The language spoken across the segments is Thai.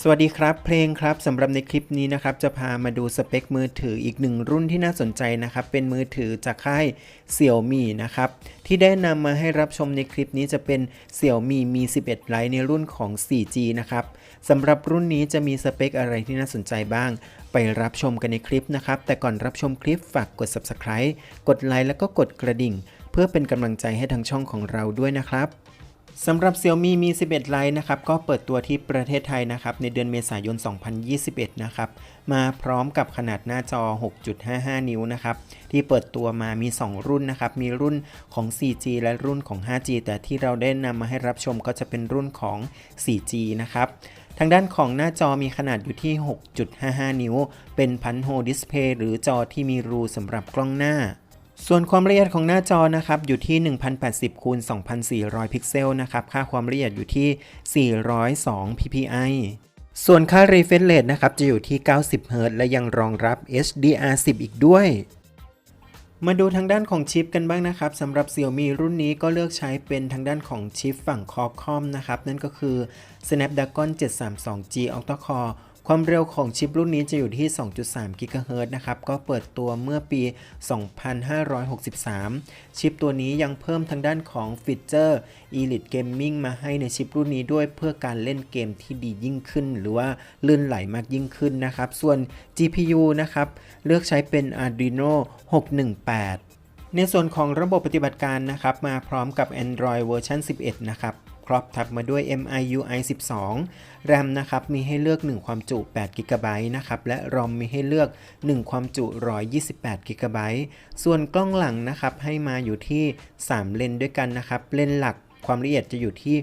สวัสดีครับเพลงครับสำหรับในคลิปนี้นะครับจะพามาดูสเปคมือถืออีกหนึ่งรุ่นที่น่าสนใจนะครับเป็นมือถือจากค่าย Xiaomi นะครับที่ได้นำมาให้รับชมในคลิปนี้จะเป็น Xiaomi Mi 11 Lite ในรุ่นของ 4G นะครับสำหรับรุ่นนี้จะมีสเปคอะไรที่น่าสนใจบ้าง ไปรับชมกันในคลิปนะครับแต่ก่อนรับชมคลิปฝากกด Subscribe กดไลค์แล้วก็กดกระดิ่ง เพื่อเป็นกำลังใจให้ทางช่องของเราด้วยนะครับ สำหรับ Xiaomi Mi 11 Lite นะครับ ก็เปิดตัวที่ประเทศไทยนะครับ ในเดือนเมษายน 2021 นะครับ มาพร้อมกับขนาดหน้าจอ 6.55 นิ้วนะครับ ที่เปิดตัวมามี 2 รุ่นนะครับ มีรุ่นของ 4G และรุ่นของ 5G แต่ที่เราได้นำมาให้รับชมก็จะเป็นรุ่นของ 4G นะครับทางด้านของหน้าจอมีขนาดอยู่ที่ 6.55 นิ้ว เป็นพันโฮดิสเพย์หรือจอที่มีรูสำหรับกล้องหน้า ส่วนความละเอียดของหน้าจอนะครับอยู่ที่ 1080คูณ2400 พิกเซลนะครับค่าความละเอียดอยู่ที่ 402 ppi ส่วนค่า refresh rate นะครับจะอยู่ที่ 90 Hz และยังรองรับ HDR10 อีกด้วย มาดูทางด้านของชิปกันบ้างนะครับสำหรับ Xiaomi รุ่นนี้ก็เลือกใช้เป็นทางด้านของชิปฝั่ง Qualcomm นะครับนั่นก็คือ Snapdragon 732G Octa Core ความเร็วของชิปรุ่นนี้จะอยู่ที่ 2.3 GHz นะครับ ก็เปิดตัวเมื่อปี 2563 ชิปตัวนี้ยังเพิ่มทางด้านของฟีเจอร์ Elite Gaming มาให้ในชิปรุ่นนี้ด้วยเพื่อการเล่นเกมที่ดียิ่งขึ้น หรือว่าลื่นไหลมากยิ่งขึ้นนะครับ ส่วน GPU นะครับ เลือกใช้เป็น Arduino 618 ในส่วนของระบบปฏิบัติการนะครับ มาพร้อมกับ Android เวอร์ชัน11 นะครับ ครอบทับมาด้วย MIUI 12 RAM นะครับ มีให้เลือก 1 ความจุ 8 g b นะครับ และ ROM มีให้เลือก 1 ความจุ 128 g b ส่วนกล้องหลังนะครับ ให้มาอยู่ที่ 3 เลนด้วยกันนะครับ เลนหลักความละเอียดจะอยู่ที่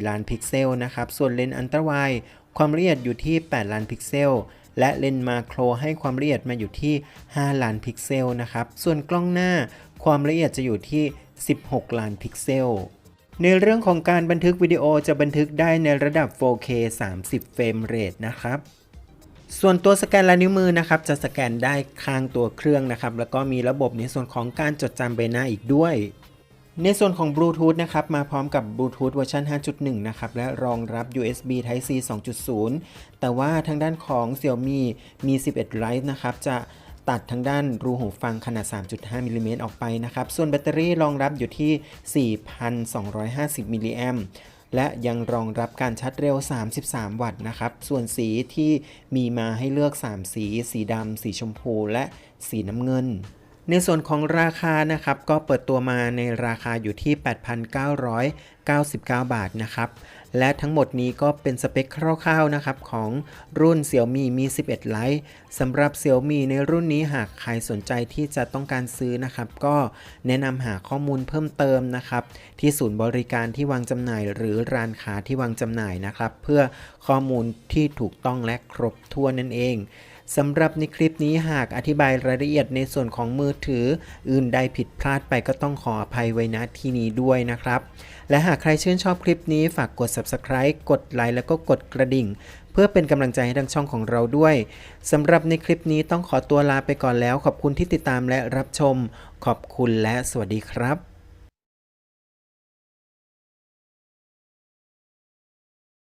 64 ล้านพิกเซลนะครับ ส่วนเลนอันตรวายความละเอียดอยู่ที่ 8 ล้านพิกเซล และเลนมาโครให้ความละเอียดมาอยู่ที่ 5 ล้านพิกเซลนะครับ ส่วนกล้องหน้าความละเอียดจะอยู่ที่ 16 ล้านพิกเซล ในเรื่องของการบันทึกวิดีโอจะบันทึกได้ในระดับ 4K 30 เฟรมเรทนะครับ ส่วนตัวสแกนลายนิ้วมือนะครับ จะสแกนได้ข้างตัวเครื่องนะครับ แล้วก็มีระบบในส่วนของการจดจำใบหน้าอีกด้วย ในส่วนของบลูทูธนะครับ มาพร้อมกับบลูทูธเวอร์ชัน5.1 นะครับ และรองรับ USB Type C 2.0 แต่ว่าทางด้านของ Xiaomi Mi 11 Lite นะครับ จะ ตัดทางด้านรูหูฟังขนาด 3.5 มิลลิเมตรออกไปนะครับ ส่วนแบตเตอรี่รองรับอยู่ที่ 4,250 มิลลิแอมและยังรองรับการชาร์จเร็ว 33 วัตต์นะครับ ส่วนสีที่มีมาให้เลือก 3 สี สีดำ สีชมพู และสีน้ำเงิน ในส่วนของราคานะครับก็เปิดตัวมาในราคาอยู่ที่ 8,999 บาทนะครับและทั้งหมดนี้ก็เป็นสเปคคร่าวๆนะครับของรุ่น Xiaomi Mi 11 Lite สำหรับ Xiaomi ในรุ่นนี้หากใครสนใจที่จะต้องการซื้อนะครับ ก็แนะนำหาข้อมูลเพิ่มเติมนะครับ ที่ศูนย์บริการที่วางจำหน่าย หรือร้านค้าที่วางจำหน่ายนะครับ เพื่อข้อมูลที่ถูกต้องและครบถ้วนนั่นเอง สำหรับในคลิปนี้หากอธิบายรายละเอียดในส่วนของมือถือ อื่นใดผิดพลาดไปก็ต้องขออภัยไว้ณที่นี้ด้วยนะครับ และหากใครชื่นชอบคลิปนี้ฝากกด subscribe กดไลค์แล้วก็กดกระดิ่ง เพื่อเป็นกำลังใจให้ทางช่องของเราด้วยสำหรับในคลิปนี้ต้องขอตัวลาไปก่อนแล้ว ขอบคุณที่ติดตามและรับชม ขอบคุณและสวัสดีครับ